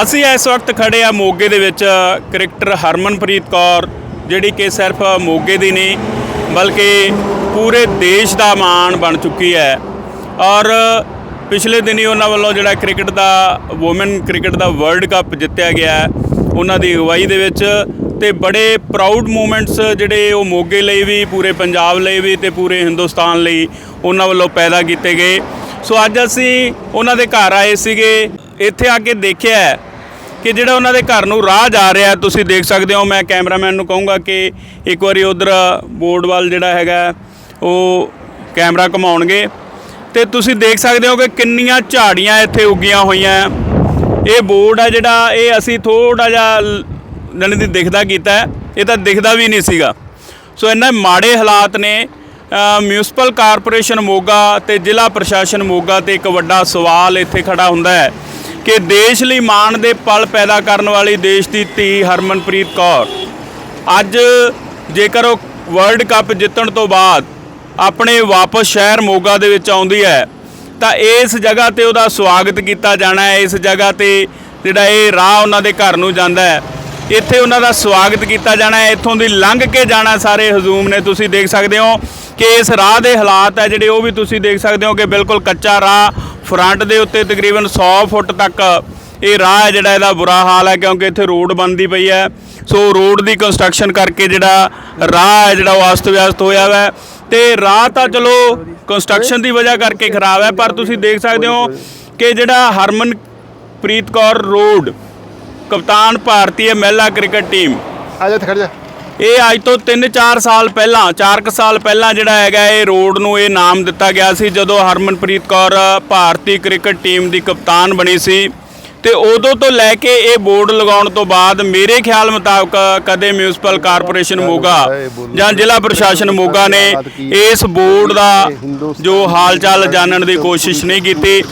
ਅਸੀਂ ਇਸ ਵਕਤ ਖੜੇ ਆ ਮੋਗੇ ਦੇ ਵਿੱਚ, ਕ੍ਰਿਕਟਰ ਹਰਮਨਪ੍ਰੀਤ ਕੌਰ, ਜਿਹੜੀ ਕਿ ਸਿਰਫ ਮੋਗੇ ਦੀ ਨਹੀਂ, ਬਲਕਿ ਪੂਰੇ ਦੇਸ਼ ਦਾ ਮਾਣ ਬਣ ਚੁੱਕੀ ਹੈ। ਔਰ ਪਿਛਲੇ ਦਿਨੀ ਉਹਨਾਂ ਵੱਲੋਂ ਜਿਹੜਾ ਕ੍ਰਿਕਟ ਦਾ ਔਮਨ ਕ੍ਰਿਕਟ ਦਾ ਵਰਲਡ ਕੱਪ ਜਿੱਤਿਆ ਗਿਆ ਉਹਨਾਂ ਦੀ ਅਗਵਾਈ ਦੇ ਵਿੱਚ ਤੇ ਬੜੇ ਪ੍ਰਾਊਡ ਮੂਮੈਂਟਸ ਜਿਹੜੇ ਉਹ ਮੋਗੇ ਲਈ ਵੀ, ਪੂਰੇ ਪੰਜਾਬ ਲਈ ਵੀ ਤੇ ਪੂਰੇ ਹਿੰਦੁਸਤਾਨ ਲਈ ਉਹਨਾਂ ਵੱਲੋਂ ਪੈਦਾ ਕੀਤੇ ਗਏ। ਸੋ ਅੱਜ ਅਸੀਂ ਉਹਨਾਂ ਦੇ ਘਰ ਆਏ ਸੀਗੇ। ਇੱਥੇ ਆ ਕੇ ਦੇਖਿਆ ਕਿ ਜਿਹੜਾ ਉਹਨਾਂ ਦੇ ਘਰ ਨੂੰ ਰਾਹ ਜਾ ਰਿਹਾ ਤੁਸੀਂ ਦੇਖ ਸਕਦੇ ਹੋ। ਮੈਂ ਕੈਮਰਾਮੈਨ ਨੂੰ ਕਹੂੰਗਾ ਕਿ ਇੱਕ ਵਾਰੀ ਉਧਰ ਬੋਰਡ ਵੱਲ ਜਿਹੜਾ ਹੈਗਾ, ਉਹ ਕੈਮਰਾ ਘੁਮਾਉਣਗੇ। ਤੇ ਤੁਸੀਂ ਦੇਖ ਸਕਦੇ ਹੋ ਕਿ ਕਿੰਨੀਆਂ ਝਾੜੀਆਂ ਇੱਥੇ ਉੱਗੀਆਂ ਹੋਈਆਂ ਇਹ ਬੋਰਡ ਆ ਜਿਹੜਾ, ਇਹ ਅਸੀਂ ਥੋੜਾ ਜਿਹਾ ਜਣੇ ਦੀ ਦਿਖਦਾ ਕੀਤਾ ਇਹ ਤਾਂ ਦਿਖਦਾ ਵੀ ਨਹੀਂ ਸੀਗਾ। ਸੋ ਇੰਨਾ ਮਾੜੇ ਹਾਲਾਤ ਨੇ ਮਿਊਨਿਸਪਲ ਕਾਰਪੋਰੇਸ਼ਨ ਮੋਗਾ ਤੇ ਜ਼ਿਲ੍ਹਾ ਪ੍ਰਸ਼ਾਸਨ ਮੋਗਾ ਤੇ ਇੱਕ ਵੱਡਾ ਸਵਾਲ ਇੱਥੇ ਖੜਾ ਹੁੰਦਾ ਹੈ ਕਿ ਦੇਸ਼ ਲਈ ਮਾਣ ਦੇ ਪਲ ਪੈਦਾ ਕਰਨ ਵਾਲੀ ਦੇਸ਼ ਦੀ ਧੀ ਹਰਮਨਪ੍ਰੀਤ ਕੌਰ, ਅੱਜ ਜੇਕਰ ਉਹ ਵਰਲਡ ਕੱਪ ਜਿੱਤਣ ਤੋਂ ਬਾਅਦ ਆਪਣੇ ਵਾਪਸ ਸ਼ਹਿਰ ਮੋਗਾ ਦੇ ਵਿੱਚ ਆਉਂਦੀ ਹੈ, ਤਾਂ ਇਸ ਜਗ੍ਹਾ ਤੇ ਉਹਦਾ ਸਵਾਗਤ ਕੀਤਾ ਜਾਣਾ ਹੈ, ਇਸ ਜਗ੍ਹਾ ਤੇ ਜਿਹੜਾ ਇਹ ਰਾਹ ਉਹਨਾਂ ਦੇ ਘਰ ਨੂੰ ਜਾਂਦਾ ਹੈ। ਇੱਥੇ ਉਹਨਾਂ ਦਾ ਸਵਾਗਤ ਕੀਤਾ ਜਾਣਾ ਹੈ। ਇੱਥੋਂ ਦੀ ਲੰਘ ਕੇ ਜਾਣਾ ਸਾਰੇ ਹਜੂਮ ਨੇ। ਤੁਸੀਂ ਦੇਖ ਸਕਦੇ ਹੋ ਕਿ ਇਸ ਰਾਹ ਦੇ ਹਾਲਾਤ ਹੈ ਜਿਹੜੇ ਉਹ ਵੀ ਤੁਸੀਂ ਦੇਖ ਸਕਦੇ ਹੋ ਕਿ ਬਿਲਕੁਲ ਕੱਚਾ ਰਾਹ ਫਰੰਟ ਦੇ ਉੱਤੇ ਤਕਰੀਬਨ 100 ਫੁੱਟ ਤੱਕ ਇਹ ਰਾਹ ਹੈ ਜਿਹੜਾ ਇਹਦਾ ਬੁਰਾ ਹਾਲ ਹੈ ਕਿਉਂਕਿ ਇੱਥੇ ਰੋਡ ਬਣਦੀ ਪਈ ਹੈ। ਸੋ ਰੋਡ ਦੀ ਕੰਸਟਰਕਸ਼ਨ ਕਰਕੇ ਜਿਹੜਾ ਰਾਹ ਹੈ ਜਿਹੜਾ ਉਹ ਅਸਤ ਵਿਅਸਤ ਹੋਇਆ ਹੋਇਆ ਹੈ ਤੇ ਰਾਹ ਤਾਂ ਚਲੋ ਕੰਸਟਰਕਸ਼ਨ ਦੀ ਵਜ੍ਹਾ ਕਰਕੇ ਖਰਾਬ ਹੈ, ਪਰ ਤੁਸੀਂ ਦੇਖ ਸਕਦੇ ਹੋ ਕਿ ਜਿਹੜਾ ਹਰਮਨਪ੍ਰੀਤ ਕੌਰ ਰੋਡ ਕਪਤਾਨ ਭਾਰਤੀ ਮਹਿਲਾ ਕ੍ਰਿਕਟ ਟੀਮ। ਆ ਜਾ ਇੱਥੇ ਖੜ ਜਾ। ਇਹ ਅੱਜ ਤੋਂ 3-4 ਸਾਲ ਪਹਿਲਾਂ 4 ਸਾਲ ਪਹਿਲਾਂ ਜਿਹੜਾ ਹੈਗਾ ਇਹ ਰੋਡ ਨੂੰ ਇਹ ਨਾਮ ਦਿੱਤਾ ਗਿਆ ਸੀ ਜਦੋਂ ਹਰਮਨਪ੍ਰੀਤ ਕੌਰ ਭਾਰਤੀ ਕ੍ਰਿਕਟ ਟੀਮ ਦੀ ਕਪਤਾਨ ਬਣੀ ਸੀ। ਤੇ ਉਦੋਂ ਤੋਂ ਲੈ ਕੇ ਇਹ ਬੋਰਡ ਲਗਾਉਣ ਤੋਂ ਬਾਅਦ ਮੇਰੇ ਖਿਆਲ ਮੁਤਾਬਕ ਕਦੇ ਮਿਊਨਿਸਪਲ ਕਾਰਪੋਰੇਸ਼ਨ ਮੋਗਾ ਜਾਂ ਜ਼ਿਲ੍ਹਾ ਪ੍ਰਸ਼ਾਸਨ ਮੋਗਾ ਨੇ ਇਸ ਬੋਰਡ ਦਾ ਜੋ ਹਾਲਚਾਲ ਜਾਣਨ ਦੀ ਕੋਸ਼ਿਸ਼ ਨਹੀਂ ਕੀਤੀ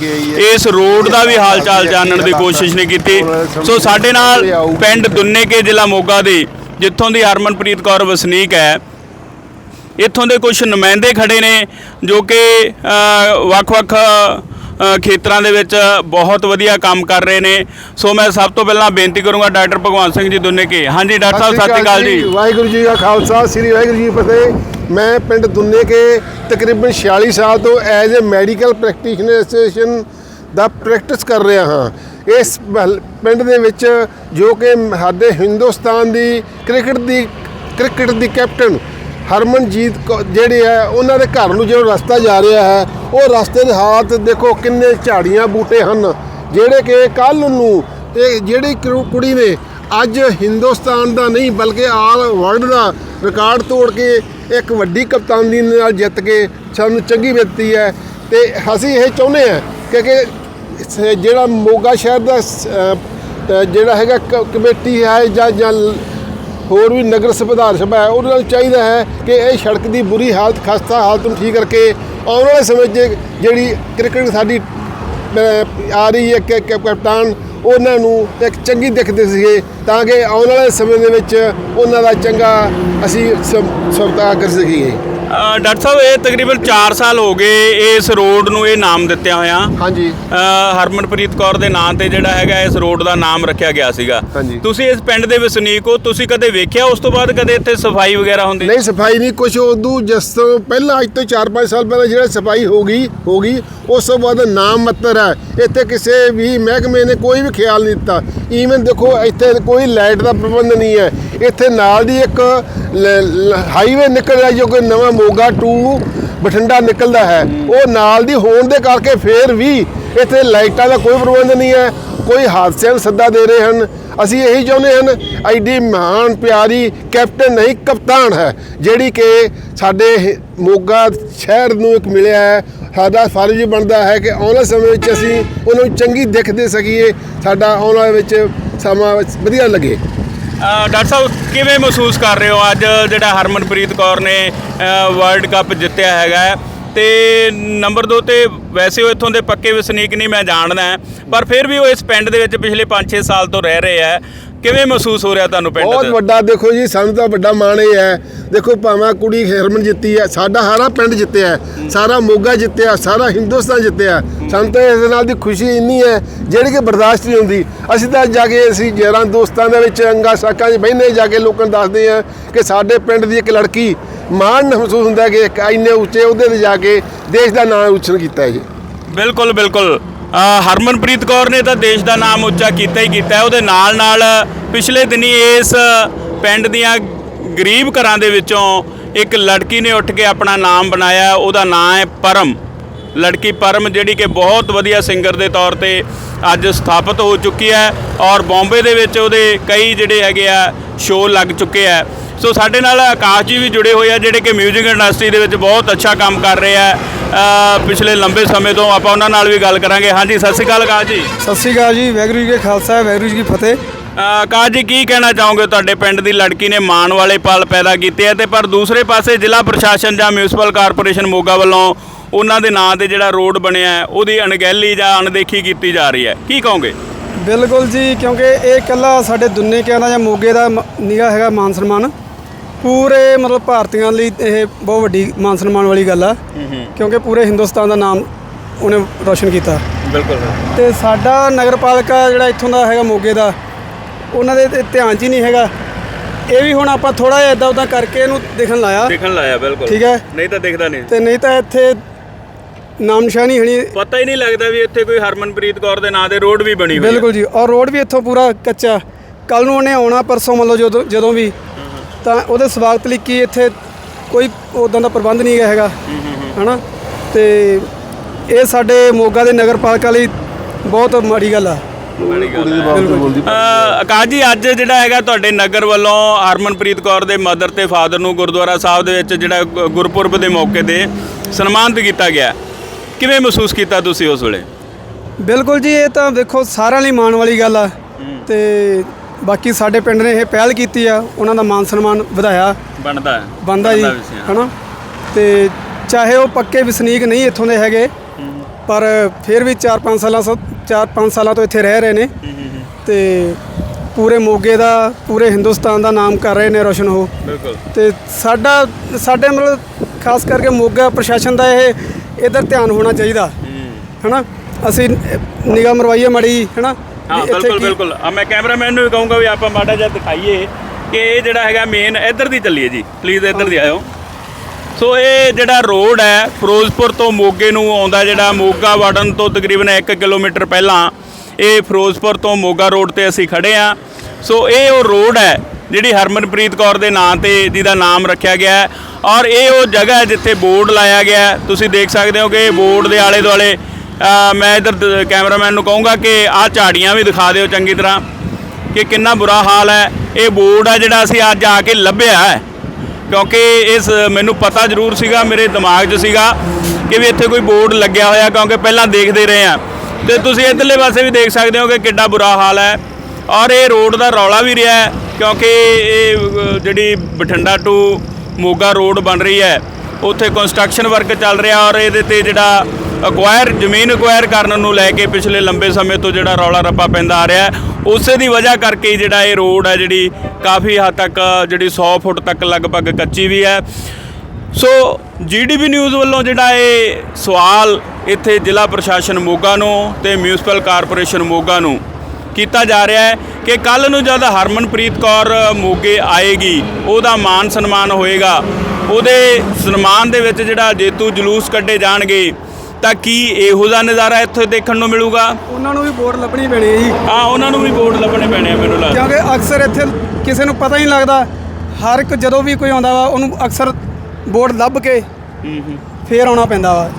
ਇਸ ਰੋਡ ਦਾ ਵੀ ਹਾਲਚਾਲ ਜਾਣਨ ਦੀ ਕੋਸ਼ਿਸ਼ ਨਹੀਂ ਕੀਤੀ। ਸੋ ਸਾਡੇ ਨਾਲ ਪਿੰਡ ਦੁੰਨੇਕੇ ਜ਼ਿਲ੍ਹਾ ਮੋਗਾ ਦੇ ਜਿੱਥੋਂ ਦੀ ਹਰਮਨਪ੍ਰੀਤ ਕੌਰ ਵਸਨੀਕ ਹੈ ਇੱਥੋਂ ਦੇ ਕੁਝ ਨੁਮਾਇੰਦੇ ਖੜੇ ਨੇ ਜੋ ਕਿ ਵੱਖ-ਵੱਖ ਖੇਤਰਾਂ ਦੇ ਵਿੱਚ ਬਹੁਤ ਵਧੀਆ ਕੰਮ ਕਰ ਰਹੇ ਨੇ। ਸੋ ਮੈਂ ਸਭ ਤੋਂ ਪਹਿਲਾਂ ਬੇਨਤੀ ਕਰੂੰਗਾ ਡਾਕਟਰ ਭਗਵੰਤ ਸਿੰਘ ਜੀ ਦੁੰਨੇ ਕੇ। ਹਾਂਜੀ, ਡਾਕਟਰ ਸਾਹਿਬ, ਸਤਿ ਸ਼੍ਰੀ ਅਕਾਲ ਜੀ। ਵਾਹਿਗੁਰੂ ਜੀ ਕਾ ਖਾਲਸਾ, ਸ੍ਰੀ ਵਾਹਿਗੁਰੂ ਜੀ ਫਤਿਹ। ਮੈਂ ਪਿੰਡ ਦੁੰਨੇ ਕੇ ਤਕਰੀਬਨ 46 ਸਾਲ ਤੋਂ as a medical practitioner association the practice ਕਰ ਰਿਹਾ ਹਾਂ। ਇਸ ਪਿੰਡ ਦੇ ਵਿੱਚ ਜੋ ਕਿ ਸਾਡੇ ਹਿੰਦੁਸਤਾਨ ਦੀ ਕ੍ਰਿਕਟ ਦੀ ਕ੍ਰਿਕਟ ਦੀ ਕੈਪਟਨ ਹਰਮਨਜੀਤ ਕੌ- ਜਿਹੜੇ ਆ ਉਹਨਾਂ ਦੇ ਘਰ ਨੂੰ ਜਿਹੜਾ ਰਸਤਾ ਜਾ ਰਿਹਾ ਹੈ ਉਹ ਰਸਤੇ ਦੇ ਹਾਲਾਤ ਦੇਖੋ ਕਿੰਨੇ ਝਾੜੀਆਂ ਬੂਟੇ ਹਨ ਜਿਹੜੇ ਕਿ ਕੱਲ ਨੂੰ ਤੇ ਜਿਹੜੀ ਕੁ- ਕੁੜੀ ਨੇ ਅੱਜ ਹਿੰਦੁਸਤਾਨ ਦਾ ਨਹੀਂ ਬਲਕਿ ਆਲ ਵਰਲਡ ਦਾ ਰਿਕਾਰਡ ਤੋੜ ਕੇ ਇੱਕ ਵੱਡੀ ਕਪਤਾਨੀ ਨਾਲ ਜਿੱਤ ਕੇ ਸਾਨੂੰ ਚੰਗੀ ਬੇਨਤੀ ਹੈ ਤੇ ਅਸੀਂ ਇਹ ਚਾਹੁੰਦੇ ਹਾਂ ਕਿ ਕਿ ਸ- ਜਿਹੜਾ ਮੋਗਾ ਸ਼ਹਿਰ ਦਾ ਸ- ਅ, ਅ, ਜਿਹੜਾ ਹੈਗਾ ਕ- ਕਮੇਟੀ ਹੈ ਜਾਂ ਜਾਂ ਲ- ਹੋਰ ਵੀ ਨਗਰ ਸੁਧਾਰ ਸਭਾ ਹੈ ਉਹਨਾਂ ਨੂੰ ਚਾਹੀਦਾ ਹੈ ਕਿ ਇਹ ਸੜਕ ਦੀ ਬੁਰੀ ਹਾਲਤ, ਖਸਤਾ ਹਾਲਤ ਨੂੰ ਠੀਕ ਕਰਕੇ ਆਉਣ ਵਾਲੇ ਸਮੇਂ 'ਚ ਜਿਹੜੀ ਕ੍ਰਿਕਟ ਸਾਡੀ ਆ ਰਹੀ ਹੈ ਕਿ ਕਪਤਾਨ ਉਹਨਾਂ ਨੂੰ ਇੱਕ ਚੰਗੀ ਦਿਖਦੇ ਸੀਗੇ ਤਾਂ ਕਿ ਆਉਣ ਵਾਲੇ ਸਮੇਂ ਦੇ ਵਿੱਚ ਉਹਨਾਂ ਦਾ ਚੰਗਾ ਅਸੀਂ ਸਵਤਾ ਕਰ ਸਕੀਏ। ਡਾਕਟਰ ਸਾਹਿਬ ਇਹ ਤਕਰੀਬਨ 4 ਸਾਲ ਹੋ ਗਏ ਇਸ ਰੋਡ ਨੂੰ ਇਹ ਨਾਮ ਦਿੱਤਿਆਂ ਹੋਇਆ। ਹਾਂਜੀ। ਹਰਮਨਪ੍ਰੀਤ ਕੌਰ ਦੇ ਨਾਂ ਤੇ ਜਿਹੜਾ ਹੈਗਾ ਇਸ ਰੋਡ ਦਾ ਨਾਮ ਰੱਖਿਆ ਗਿਆ ਸੀਗਾ। ਤੁਸੀਂ ਇਸ ਪਿੰਡ ਦੇ ਵਸਨੀਕ ਹੋ ਤੁਸੀਂ ਕਦੇ ਵੇਖਿਆ ਉਸ ਤੋਂ ਬਾਅਦ ਕਦੇ ਇੱਥੇ ਸਫ਼ਾਈ ਵਗੈਰਾ ਹੁੰਦੀ? ਨਹੀਂ ਸਫ਼ਾਈ ਨਹੀਂ ਕੁਝ ਉਦੋਂ ਜਿਸ ਤੋਂ ਪਹਿਲਾਂ ਅੱਜ ਤੋਂ 4-5 ਸਾਲ ਪਹਿਲਾਂ ਜਿਹੜਾ ਸਫ਼ਾਈ ਹੋ ਗਈ ਹੋ ਗਈ ਉਸ ਤੋਂ ਬਾਅਦ ਨਾਮ ਮੱਤਰ ਹੈ। ਇੱਥੇ ਕਿਸੇ ਵੀ ਮਹਿਕਮੇ ਨੇ ਕੋਈ ਵੀ ਖਿਆਲ ਨਹੀਂ ਦਿੱਤਾ। ਈਵਨ ਦੇਖੋ ਇੱਥੇ ਕੋਈ ਲਾਈਟ ਦਾ ਪ੍ਰਬੰਧ ਨਹੀਂ ਹੈ। ਇੱਥੇ ਨਾਲ ਦੀ ਇੱਕ ਹਾਈਵੇ ਨਿਕਲ ਰਿਹਾ ਜੋ ਕਿ ਨਵਾਂ ਮੋਗਾ ਟੂ ਬਠਿੰਡਾ ਨਿਕਲਦਾ ਹੈ। ਉਹ ਨਾਲ ਦੀ ਹੋਣ ਦੇ ਕਰਕੇ ਫੇਰ ਵੀ ਇੱਥੇ ਲਾਈਟਾਂ ਦਾ ਕੋਈ ਪ੍ਰਬੰਧ ਨਹੀਂ ਹੈ ਕੋਈ ਹਾਦਸਿਆਂ ਨੂੰ ਸੱਦਾ ਦੇ ਰਹੇ ਹਨ। ਅਸੀਂ ਇਹੀ ਚਾਹੁੰਦੇ ਹਨ ਐਡੀ ਮਹਾਨ ਪਿਆਰੀ ਕੈਪਟਨ ਨਹੀਂ ਕਪਤਾਨ ਹੈ ਜਿਹੜੀ ਕਿ ਸਾਡੇ ਮੋਗਾ ਸ਼ਹਿਰ ਨੂੰ ਇੱਕ ਮਿਲਿਆ ਹੈ। ਸਾਡਾ ਫਰਜ਼ ਬਣਦਾ ਹੈ ਕਿ ਆਉਣ ਵਾਲੇ ਸਮੇਂ ਵਿੱਚ ਅਸੀਂ ਉਹਨਾਂ ਨੂੰ ਚੰਗੀ ਦਿੱਖ ਦੇ ਸਕੀਏ। ਸਾਡਾ ਆਉਣ ਵਾਲੇ ਵਿੱਚ ਸਮਾਂ ਵਧੀਆ ਲੱਗੇ। ਡਾਕਟਰ ਸਾਹਿਬ, ਕਿਵੇਂ ਮਹਿਸੂਸ ਕਰ ਰਹੇ ਹੋ ਅੱਜ ਜਿਹੜਾ ਹਰਮਨਪ੍ਰੀਤ ਕੌਰ ਨੇ ਵਰਲਡ ਕੱਪ ਜਿੱਤਿਆ ਹੈਗਾ ਹੈ? ਤੇ ਨੰਬਰ 2 ਤੇ ਵੈਸੇ ਉਹ ਇੱਥੋਂ ਦੇ ਪੱਕੇ ਵਸਨੀਕ ਨਹੀਂ, ਮੈਂ ਜਾਣਦਾ ਪਰ ਫਿਰ ਵੀ ਉਹ ਇਸ ਪਿੰਡ ਦੇ ਵਿੱਚ ਪਿਛਲੇ 5-6 ਸਾਲ ਤੋਂ ਰਹਿ ਰਹੇ ਹੈ ਕਿਵੇਂ ਮਹਿਸੂਸ ਹੋ ਰਿਹਾ ਤੁਹਾਨੂੰ ਪਿੰਡ ਬਹੁਤ ਦੇ? ਵੱਡਾ ਦੇਖੋ ਜੀ ਸਾਨੂੰ ਤਾਂ ਵੱਡਾ ਮਾਣ ਇਹ ਹੈ। ਦੇਖੋ ਭਾਵੇਂ ਕੁੜੀ ਹਰਮਨ ਜਿੱਤੀ ਹੈ ਸਾਡਾ ਸਾਰਾ ਪਿੰਡ ਜਿੱਤਿਆ ਹੈ, ਸਾਰਾ ਮੋਗਾ ਜਿੱਤਿਆ ਸਾਰਾ ਹਿੰਦੁਸਤਾਨ ਜਿੱਤਿਆ ਸਾਨੂੰ ਤਾਂ ਇਸ ਨਾਲ ਦੀ ਖੁਸ਼ੀ ਇੰਨੀ ਹੈ ਜਿਹੜੀ ਕਿ ਬਰਦਾਸ਼ਤ ਨਹੀਂ ਹੁੰਦੀ। ਅਸੀਂ ਤਾਂ ਜਾ ਕੇ ਅਸੀਂ ਯਾਰਾਂ ਦੋਸਤਾਂ ਦੇ ਵਿੱਚ ਅੰਗਾ ਸਾਕਾਂ 'ਚ ਬਹਿੰਦੇ ਜਾ ਕੇ ਲੋਕਾਂ ਨੂੰ ਦੱਸਦੇ ਆ ਕਿ ਸਾਡੇ ਪਿੰਡ ਦੀ ਇੱਕ ਲੜਕੀ ਮਾਣ ਮਹਿਸੂਸ ਹੁੰਦਾ ਕਿ ਇੱਕ ਇੰਨੇ ਉੱਚੇ ਅਹੁਦੇ ਤੇ ਜਾ ਕੇ ਦੇਸ਼ ਦਾ ਨਾਮ ਉੱਚਣ ਕੀਤਾ ਹੈ ਜੀ। ਬਿਲਕੁਲ ਬਿਲਕੁਲ। ਹਰਮਨਪ੍ਰੀਤ ਕੌਰ ਨੇ ਤਾਂ ਦੇਸ਼ ਦਾ ਨਾਮ ਉੱਚਾ ਕੀਤਾ ਹੀ ਕੀਤਾ ਉਹਦੇ ਨਾਲ ਨਾਲ ਪਿਛਲੇ ਦਿਨੀ ਇਸ ਪਿੰਡ ਦੀਆਂ ਗਰੀਬ ਘਰਾਂ ਦੇ ਵਿੱਚੋਂ ਇੱਕ ਲੜਕੀ ਨੇ ਉੱਠ ਕੇ ਆਪਣਾ ਨਾਮ ਬਣਾਇਆ। ਉਹਦਾ ਨਾਮ ਹੈ ਪਰਮ। ਲੜਕੀ ਪਰਮ ਜਿਹੜੀ ਕਿ ਬਹੁਤ ਵਧੀਆ ਸਿੰਗਰ ਦੇ ਤੌਰ ਤੇ ਅੱਜ ਸਥਾਪਿਤ ਹੋ ਚੁੱਕੀ ਹੈ ਔਰ ਬੰਬੇ ਦੇ ਵਿੱਚ ਉਹਦੇ ਕਈ ਜਿਹੜੇ ਹੈਗੇ ਆ ਸ਼ੋਅ ਲੱਗ ਚੁੱਕੇ ਆ। ਸੋ ਸਾਡੇ ਨਾਲ ਆਕਾਸ਼ ਜੀ ਵੀ ਜੁੜੇ ਹੋਏ ਆ ਜਿਹੜੇ ਕਿ 뮤직 ਇੰਡਸਟਰੀ ਦੇ ਵਿੱਚ ਬਹੁਤ ਅੱਛਾ ਕੰਮ ਕਰ ਰਹੇ ਆ। ਪਿਛਲੇ ਲੰਬੇ ਸਮੇਂ ਤੋਂ ਆਪਾਂ ਉਹਨਾਂ ਨਾਲ ਵੀ ਗੱਲ ਕਰਾਂਗੇ। ਹਾਂਜੀ ਸਤਿ ਸ਼੍ਰੀ ਅਕਾਲ ਆਕਾਸ਼ ਜੀ। ਸਤਿ ਸ਼੍ਰੀ ਅਕਾਲ ਜੀ ਵੈਗਰੂ ਜੀ ਕੇ ਖਾਲਸਾ ਵੈਗਰੂ ਜੀ ਕੀ ਫਤਿਹ। ਆਕਾਸ਼ ਜੀ ਕੀ ਕਹਿਣਾ ਚਾਹੋਗੇ ਤੁਹਾਡੇ ਪਿੰਡ ਦੀ ਲੜਕੀ ਨੇ ਮਾਣ ਵਾਲੇ ਪਲ ਪੈਦਾ ਕੀਤੇ ਆ ਤੇ ਪਰ ਦੂਸਰੇ ਪਾਸੇ ਜ਼ਿਲ੍ਹਾ ਪ੍ਰਸ਼ਾਸਨ ਜਾਂ ਮਿਊਨਿਸਪਲ ਕਾਰਪੋਰੇਸ਼ਨ ਮੋਗਾ ਵੱਲੋਂ ਉਹਨਾਂ ਦੇ ਨਾਂ ਤੇ ਜਿਹੜਾ ਰੋਡ ਬਣਿਆ ਉਹਦੀ ਅਣਗਹਿਲੀ ਜਾਂ ਅਣਦੇਖੀ ਕੀਤੀ ਜਾ ਰਹੀ ਹੈ। ਕੀ ਕਹੋਗੇ? ਬਿਲਕੁਲ ਜੀ ਕਿਉਂਕਿ ਇਹ ਇਕੱਲਾ ਸਾਡੇ ਦੁੰਨੇ ਕਿਆਂ ਦਾ ਜਾਂ ਮੋਗੇ ਦਾ ਨਿਗਾ ਹੈਗਾ ਮਾਨ ਸਨਮਾਨ। ਪੂਰੇ ਮਤਲਬ ਭਾਰਤੀਆਂ ਲਈ ਇਹ ਬਹੁਤ ਵੱਡੀ ਮਾਨ ਸਨਮਾਨ ਵਾਲੀ ਗੱਲ ਆ। ਕਿਉਂਕਿ ਪੂਰੇ ਹਿੰਦੁਸਤਾਨ ਦਾ ਨਾਮ ਉਹਨੇ ਰੋਸ਼ਨ ਕੀਤਾ। ਬਿਲਕੁਲ ਤੇ ਸਾਡਾ ਨਗਰਪਾਲਿਕਾ ਜਿਹੜਾ ਇੱਥੋਂ ਦਾ ਹੈਗਾ ਮੋਗੇ ਦਾ ਉਹਨਾਂ ਦੇ ਤੇ ਧਿਆਨ 'ਚ ਹੀ ਨਹੀਂ ਹੈਗਾ। ਇਹ ਵੀ ਹੁਣ ਆਪਾਂ ਥੋੜਾ ਜਿਹਾ ਇਦਾਂ ਉਦਾਂ ਕਰਕੇ ਇਹਨੂੰ ਦਿਖਣ ਲਾਇਆ। ਦੇਖਣ ਲਾਇਆ ਬਿਲਕੁਲ। ਠੀਕ ਹੈ? ਨਹੀਂ ਤਾਂ ਦਿਖਦਾ ਨਹੀਂ। ਤੇ ਨਹੀਂ ਤਾਂ ਇੱਥੇ ਨਾਮ ਨਿਸ਼ਾਨੀ ਹਣੀ ਪਤਾ ਹੀ ਨਹੀਂ ਲੱਗਦਾ ਵੀ ਇੱਥੇ ਕੋਈ ਹਰਮਨਪ੍ਰੀਤ ਕੌਰ ਦੇ ਨਾਂ ਦੇ ਰੋਡ ਵੀ ਬਣੀ ਹੋਈ ਹੈ। ਬਿਲਕੁਲ ਜੀ ਔਰ ਰੋਡ ਵੀ ਇੱਥੋਂ ਪੂਰਾ ਕੱਚਾ। ਕੱਲ ਨੂੰ ਉਹਨੇ ਆਉਣਾ ਪਰਸੋਂ ਮੰਨ ਲਓ ਜਦੋਂ ਜਦੋਂ ਵੀ। ਤਾਂ ਉਹਦੇ ਸਵਾਗਤ ਲਈ ਕੀ ਇੱਥੇ ਕੋਈ ਉਦਾਂ ਦਾ ਪ੍ਰਬੰਧ ਨਹੀਂ ਹੈਗਾ ਹਨਾ? ਤੇ ਇਹ ਸਾਡੇ ਮੋਗਾ ਦੇ ਨਗਰਪਾਲਿਕਾ ਲਈ ਬਹੁਤ ਮਾੜੀ ਗੱਲ ਆ। ਕੁੜੀ ਦੇ ਬਾਪ ਨੂੰ ਬੋਲਦੀ ਅ, ਆਕਾਸ਼ ਜੀ ਅੱਜ ਜਿਹੜਾ ਹੈਗਾ ਤੁਹਾਡੇ ਨਗਰ ਵੱਲੋਂ ਹਰਮਨਪ੍ਰੀਤ ਕੌਰ ਦੇ ਮਦਰ ਤੇ ਫਾਦਰ ਨੂੰ ਗੁਰਦੁਆਰਾ ਸਾਹਿਬ ਦੇ ਵਿੱਚ ਜਿਹੜਾ ਗੁਰਪੁਰਬ ਦੇ ਮੌਕੇ ਤੇ ਸਨਮਾਨਿਤ ਕੀਤਾ ਗਿਆ। ਕਿਵੇਂ ਮਹਿਸੂਸ ਕੀਤਾ ਤੁਸੀਂ ਉਸ ਵੇਲੇ? ਬਿਲਕੁਲ ਜੀ ਇਹ ਤਾਂ ਵੇਖੋ ਸਾਰਿਆਂ ਲਈ ਮਾਣ ਵਾਲੀ ਗੱਲ ਆ। ਤੇ ਬਾਕੀ ਸਾਡੇ ਪਿੰਡ ਨੇ ਇਹ ਪਹਿਲ ਕੀਤੀ ਆ ਉਹਨਾਂ ਦਾ ਮਾਨ ਸਨਮਾਨ ਵਧਾਇਆ। ਬਣਦਾ ਹੈ। ਬੰਦਾ ਜੀ ਬਣਦਾ ਵੀ ਸੀ, ਹਾਂ। ਹਨਾ? ਤੇ ਚਾਹੇ ਉਹ ਪੱਕੇ ਵਸਨੀਕ ਨਹੀਂ ਇੱਥੋਂ ਦੇ ਹੈਗੇ ਪਰ ਫਿਰ ਵੀ 4-5 ਸਾਲਾਂ ਤੋਂ 4-5 ਸਾਲਾਂ ਤੋਂ ਇੱਥੇ ਰਹਿ ਰਹੇ ਨੇ। ਤੇ ਪੂਰੇ ਮੋਗੇ ਦਾ ਪੂਰੇ ਹਿੰਦੁਸਤਾਨ ਦਾ ਨਾਮ ਕਰ ਰਹੇ ਨੇ ਰੋਸ਼ਨ ਉਹ। ਬਿਲਕੁਲ। ਤੇ ਸਾਡਾ ਸਾਡੇ ਮਤਲਬ ਖਾਸ ਕਰਕੇ ਮੋਗਾ ਪ੍ਰਸ਼ਾਸਨ ਦਾ ਇਹ ਇਧਰ ਧਿਆਨ ਹੋਣਾ ਚਾਹੀਦਾ। ਹਨਾ? ਅਸੀਂ ਨਿਗਾਹ ਮਰਵਾਈਏ ਮੜੀ ਹਨਾ? ਹਾਂ ਬਿਲਕੁਲ ਬਿਲਕੁਲ। ਆ ਮੈਂ ਕੈਮਰਾਮੈਨ ਨੂੰ ਵੀ ਕਹੂੰਗਾ ਵੀ ਆਪਾਂ ਮਾੜਾ ਜਿਹਾ ਦਿਖਾਈਏ ਕਿ ਇਹ ਜਿਹੜਾ ਹੈਗਾ ਮੇਨ ਇੱਧਰ ਦੀ ਚੱਲੀਏ ਜੀ। ਪਲੀਜ਼ ਇੱਧਰ ਦੀ ਆਇਓ। ਸੋ ਇਹ ਜਿਹੜਾ ਰੋਡ ਹੈ ਫਿਰੋਜ਼ਪੁਰ ਤੋਂ ਮੋਗੇ ਨੂੰ ਆਉਂਦਾ ਜਿਹੜਾ ਮੋਗਾ ਵਾਰਡਨ ਤੋਂ ਤਕਰੀਬਨ 1 ਕਿਲੋਮੀਟਰ ਪਹਿਲਾਂ ਇਹ ਫਿਰੋਜ਼ਪੁਰ ਤੋਂ ਮੋਗਾ ਰੋਡ ਤੇ ਅਸੀਂ ਖੜੇ ਆ ਸੋ ਇਹ ਉਹ ਰੋਡ ਹੈ ਜਿਹੜੀ ਹਰਮਨਪ੍ਰੀਤ ਕੌਰ ਦੇ ਨਾਂ ਤੇ ਜਿਹਦਾ ਨਾਮ ਰੱਖਿਆ ਗਿਆ ਹੈ। ਔਰ ਇਹ ਉਹ ਜਗ੍ਹਾ ਹੈ ਜਿੱਥੇ ਬੋਰਡ ਲਾਇਆ ਗਿਆ ਹੈ। ਤੁਸੀਂ ਦੇਖ ਸਕਦੇ ਹੋ ਕਿ ਬੋਰਡ ਦੇ ਆਲੇ ਦੁਆਲੇ ਮੈਂ ਇਧਰ ਕੈਮਰਾਮੈਨ ਨੂੰ ਕਹੂੰਗਾ ਕਿ ਆਹ ਝਾੜੀਆਂ ਵੀ ਦਿਖਾ ਦਿਓ ਚੰਗੀ ਤਰ੍ਹਾਂ ਕਿ ਕਿੰਨਾ ਬੁਰਾ ਹਾਲ ਹੈ। ਇਹ ਬੋਰਡ ਆ ਜਿਹੜਾ ਅਸੀਂ ਅੱਜ ਆ ਕੇ ਲੱਭਿਆ ਹੈ। ਕਿਉਂਕਿ ਇਸ ਮੈਨੂੰ ਪਤਾ ਜ਼ਰੂਰ ਸੀਗਾ, ਮੇਰੇ ਦਿਮਾਗ 'ਚ ਸੀਗਾ ਕਿ ਵੀ ਇੱਥੇ ਕੋਈ ਬੋਰਡ ਲੱਗਿਆ ਹੋਇਆ, ਕਿਉਂਕਿ ਪਹਿਲਾਂ ਦੇਖਦੇ ਰਹੇ ਆ ਤੇ ਤੁਸੀਂ ਇੱਧਰਲੇ ਪਾਸੇ ਵੀ ਦੇਖ ਸਕਦੇ ਹੋ ਕਿ ਕਿੱਡਾ ਬੁਰਾ ਹਾਲ ਹੈ। ਔਰ ਇਹ ਰੋਡ ਦਾ ਰੌਲਾ ਵੀ ਰਿਹਾ ਹੈ, ਕਿਉਂਕਿ ਇਹ ਜਿਹੜੀ ਬਠਿੰਡਾ ਟੂ ਮੋਗਾ ਰੋਡ ਬਣ ਰਹੀ ਹੈ, ਉੱਥੇ ਕੰਸਟਰਕਸ਼ਨ ਵਰਕ ਚੱਲ ਰਿਹਾ ਔਰ ਇਹਦੇ ਤੇ ਜਿਹੜਾ ਅਕਵਾਇਰ, ਜ਼ਮੀਨ ਅਕਵਾਇਰ ਕਰਨ ਨੂੰ ਲੈ ਕੇ ਪਿਛਲੇ ਲੰਬੇ ਸਮੇਂ ਤੋਂ ਜਿਹੜਾ ਰੌਲਾ ਰੱਪਾ ਪੈਂਦਾ ਆ ਰਿਹਾ ਹੈ, ਉਸੇ ਦੀ ਵਜ੍ਹਾ ਕਰਕੇ ਜਿਹੜਾ ਇਹ ਰੋਡ ਹੈ ਜਿਹੜੀ ਕਾਫੀ ਹੱਦ ਤੱਕ, ਜਿਹੜੀ 100 ਫੁੱਟ ਤੱਕ ਲਗਭਗ ਕੱਚੀ ਵੀ ਹੈ। ਸੋ ਜੀਡੀਪੀ ਨਿਊਜ਼ ਵੱਲੋਂ ਜਿਹੜਾ ਇਹ ਸਵਾਲ ਇੱਥੇ ਜ਼ਿਲ੍ਹਾ ਪ੍ਰਸ਼ਾਸਨ ਮੋਗਾ ਨੂੰ ਤੇ ਮਿਊਨਿਸਪਲ ਕਾਰਪੋਰੇਸ਼ਨ ਮੋਗਾ ਨੂੰ ਕੀਤਾ ਜਾ ਰਿਹਾ ਹੈ ਕਿ ਕੱਲ ਨੂੰ ਜਦ ਹਰਮਨਪ੍ਰੀਤ ਕੌਰ ਮੋਗੇ ਆਏਗੀ, ਉਹਦਾ ਮਾਨ ਸਨਮਾਨ ਹੋਏਗਾ। ਉਹਦੇ ਸਨਮਾਨ ਦੇ ਵਿੱਚ ਜਿਹੜਾ ਜੇਤੂ ਜਲੂਸ ਕੱਢੇ ਜਾਣਗੇ। ਤਾਂ ਕੀ ਇਹੋ ਜਿਹਾ ਨਜ਼ਾਰਾ ਇੱਥੇ ਦੇਖਣ ਨੂੰ ਮਿਲੂਗਾ? ਉਹਨਾਂ ਨੂੰ ਵੀ ਬੋਰਡ ਲੱਭਣੀ ਪੈਣੀ ਹੈ ਜੀ। ਆ ਉਹਨਾਂ ਨੂੰ ਵੀ ਬੋਰਡ ਲੱਭਣੇ ਪੈਣੇ ਆ ਮੈਨੂੰ ਲੱਗਦਾ। ਕਿਉਂਕਿ ਅਕਸਰ ਇੱਥੇ ਕਿਸੇ ਨੂੰ ਪਤਾ ਹੀ ਨਹੀਂ ਲੱਗਦਾ। ਹਰ ਇੱਕ ਜਦੋਂ ਵੀ ਕੋਈ ਆਉਂਦਾ ਵਾ ਉਹਨੂੰ ਅਕਸਰ ਬੋਰਡ ਲੱਭ ਕੇ ਫੇਰ ਆਉਣਾ ਪੈਂਦਾ ਵਾ।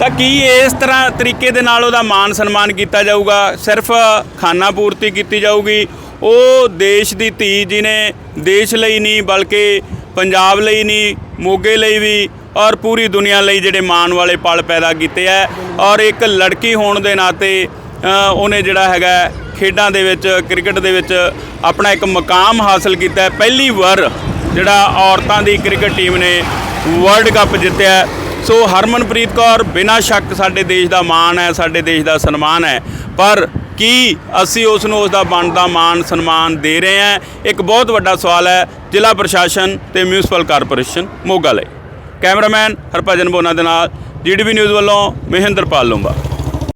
ਤਾਂ ਕੀ ਇਸ ਤਰ੍ਹਾਂ ਤਰੀਕੇ ਦੇ ਨਾਲ ਉਹਦਾ ਮਾਨ ਸਨਮਾਨ ਕੀਤਾ ਜਾਊਗਾ? ਸਿਰਫ ਖਾਨਾ ਪੂਰਤੀ ਕੀਤੀ ਜਾਊਗੀ? ਉਹ ਦੇਸ਼ ਦੀ ਧੀ ਜਿਹਨੇ ਦੇਸ਼ ਲਈ ਨਹੀਂ ਬਲਕਿ ਪੰਜਾਬ ਲਈ ਨਹੀਂ ਮੋਗੇ ਲਈ ਵੀ ਔਰ ਪੂਰੀ ਦੁਨੀਆ ਲਈ ਜਿਹੜੇ ਮਾਣ ਵਾਲੇ ਪਲ ਪੈਦਾ ਕੀਤੇ ਐ ਔਰ ਇੱਕ ਲੜਕੀ ਹੋਣ ਦੇ ਨਾਤੇ ਉਹਨੇ ਜਿਹੜਾ ਹੈਗਾ ਖੇਡਾਂ ਦੇ ਵਿੱਚ, ਕ੍ਰਿਕਟ ਦੇ ਵਿੱਚ ਆਪਣਾ ਇੱਕ ਮਕਾਮ ਹਾਸਲ ਕੀਤਾ ਹੈ। ਪਹਿਲੀ ਵਾਰ ਜਿਹੜਾ ਔਰਤਾਂ ਦੀ ਕ੍ਰਿਕਟ ਟੀਮ ਨੇ ਵਰਲਡ ਕੱਪ ਜਿੱਤਿਆ ਸੋ ਹਰਮਨਪ੍ਰੀਤ ਕੌਰ, ਬਿਨਾਂ ਸ਼ੱਕ ਸਾਡੇ ਦੇਸ਼ ਦਾ ਮਾਣ ਹੈ, ਸਾਡੇ ਦੇਸ਼ ਦਾ ਸਨਮਾਨ ਹੈ। ਪਰ ਕੀ ਅਸੀਂ ਉਸ ਨੂੰ ਉਸ ਦਾ ਬਣਦਾ ਮਾਣ, ਸਨਮਾਨ ਦੇ ਰਹੇ ਹਾਂ? ਇੱਕ ਬਹੁਤ ਵੱਡਾ ਸਵਾਲ ਹੈ। ਜ਼ਿਲ੍ਹਾ ਪ੍ਰਸ਼ਾਸਨ ਤੇ ਮਿਊਨਿਸਪਲ ਕਾਰਪੋਰੇਸ਼ਨ ਮੋਗਾ ਲਈ। ਕੈਮਰਾਮੈਨ ਹਰਭਜਨ ਬੋਨਾ ਦੇ ਨਾਲ ਜੀਡੀਬੀ ਨਿਊਜ਼ ਵੱਲੋਂ ਮਹਿੰਦਰਪਾਲ ਲੂੰਬਾ।